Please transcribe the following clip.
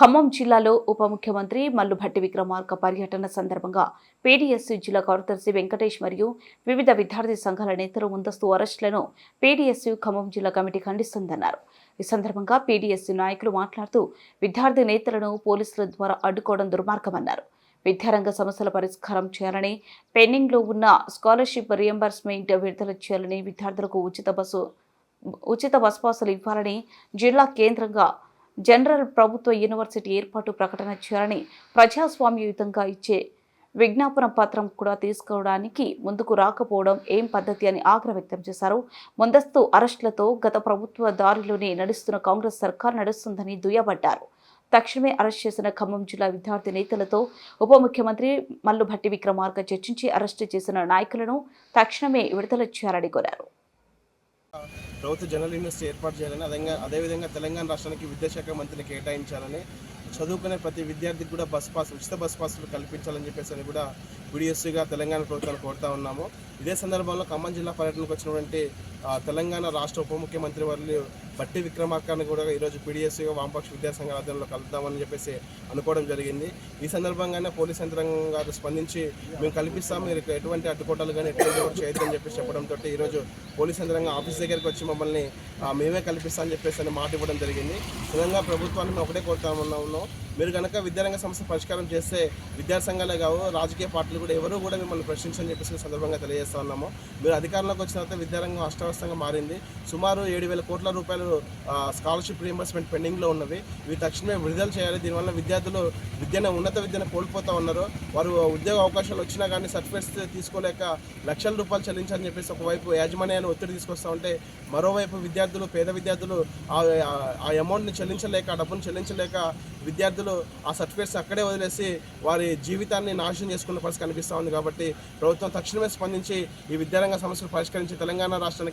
ఖమ్మం జిల్లాలో ఉప ముఖ్యమంత్రి మల్లుభట్టి విక్రమార్క పర్యటన సందర్భంగా పీడీఎస్సీ జిల్లా కార్యదర్శి వెంకటేష్ మరియు వివిధ విద్యార్థి సంఘాల నేతలు ముందస్తు అరెస్టులను పీడీఎస్సీ ఖమ్మం జిల్లా కమిటీ ఖండిస్తుందన్నారు. ఈ సందర్భంగా పీడీఎస్సీ నాయకులు మాట్లాడుతూ విద్యార్థి నేతలను పోలీసుల ద్వారా అడ్డుకోవడం దుర్మార్గమన్నారు. విద్యారంగ సమస్యల పరిష్కారం చేయాలని పెండింగ్లో ఉన్న స్కాలర్షిప్ రియంబర్స్మెంట్ విడుదల చేయాలని విద్యార్థులకు ఉచిత బస్సు ఉచిత బస్ పాసులు ఇవ్వాలని జిల్లా కేంద్రంగా జనరల్ ప్రభుత్వ యూనివర్సిటీ ఏర్పాటు ప్రకటన చేయాలని ప్రజాస్వామ్యయుతంగా ఇచ్చే విజ్ఞాపన పత్రం కూడా తీసుకోవడానికి ముందుకు రాకపోవడం ఏం పద్ధతి అని ఆగ్రహ వ్యక్తం చేశారు. ముందస్తు అరెస్టులతో గత ప్రభుత్వ దారిలోనే నడుస్తున్న కాంగ్రెస్ సర్కార్ నడుస్తుందని దుయ్యబట్టారు తక్షణమే అరెస్ట్ చేసిన ఖమ్మం జిల్లా విద్యార్థి నేతలతో ఉప ముఖ్యమంత్రి మల్లుభట్టి విక్రమార్క చర్చించి అరెస్టు చేసిన నాయకులను తక్షణమే విడుదల చేయాలని కోరారు. ప్రభుత్వ జనరల్ యూనివర్సిటీ ఏర్పాటు చేయాలని అదేవిధంగా అదేవిధంగా తెలంగాణ రాష్ట్రానికి విద్యాశాఖ మంత్రిని కేటాయించాలని చదువుకునే ప్రతి విద్యార్థికి కూడా బస్ పాస్ ఉచిత బస్ పాసులు కల్పించాలని చెప్పేసి అని కూడా విడిఎస్సీగా తెలంగాణ ప్రభుత్వాన్ని కోరుతా ఉన్నాము. ఇదే సందర్భంలో ఖమ్మం జిల్లా పర్యటనకు వచ్చినటువంటి తెలంగాణ రాష్ట్ర ఉప ముఖ్యమంత్రి వర్లు బట్టి విక్రమార్కాన్ని కూడా ఈరోజు పీడీఎస్సీగా వామపక్ష విద్యాసంఘ ఆధ్వర్యంలో కలుద్దామని చెప్పేసి అనుకోవడం జరిగింది. ఈ సందర్భంగానే పోలీస్ యంత్రాంగం గారు స్పందించి మేము కల్పిస్తాం మీరు ఎటువంటి అడ్డుకోటలు కానీ ఎటువంటి చేయొద్దని చెప్పేసి చెప్పడంతో ఈరోజు పోలీస్ యంత్రాంగం ఆఫీస్ దగ్గరికి వచ్చి మమ్మల్ని మేమే కల్పిస్తామని చెప్పేసి అని మాట ఇవ్వడం జరిగింది. నిజంగా ప్రభుత్వాన్ని మేము ఒకటే కోరుతా ఉన్నాం. మీరు కనుక విద్యారంగ సమస్య పరిష్కారం చేస్తే విద్యాసంఘాలే కావు రాజకీయ పార్టీలు కూడా ఎవరు కూడా మిమ్మల్ని ప్రశ్నించని చెప్పేసి సందర్భంగా తెలియజేస్తా ఉన్నాము. మీరు అధికారంలోకి వచ్చిన తర్వాత విద్యారంగం అష్టవస్తంగా మారింది. సుమారు ఏడు వేల కోట్ల రూపాయలు స్కాలర్షిప్ రీఎంబర్స్మెంట్ పెండింగ్లో ఉన్నవి. ఇవి తక్షణమే విడుదల చేయాలి. దీనివల్ల విద్యార్థులు విద్యను ఉన్నత విద్యను కోల్పోతూ ఉన్నారు. వారు ఉద్యోగ అవకాశాలు వచ్చినా కానీ సర్టిఫికేట్స్ తీసుకోలేక లక్షల రూపాయలు చెల్లించాలని చెప్పేసి ఒకవైపు యాజమాన్యాన్ని ఒత్తిడి తీసుకొస్తూ ఉంటే మరోవైపు విద్యార్థులు పేద విద్యార్థులు ఆ ఆ- అమౌంట్ని చెల్లించలేక డబ్బును చెల్లించలేక విద్యార్థులు ఆ సర్టిఫికేట్స్ అక్కడే వదిలేసి వారి జీవితాన్ని నాశనం చేసుకున్న పరిస్థితి కనిపిస్తూ ఉంది కాబట్టి ప్రభుత్వం తక్షణమే స్పందించి ఈ విద్యారంగ సమస్యలు పరిష్కరించి తెలంగాణ రాష్ట్రానికి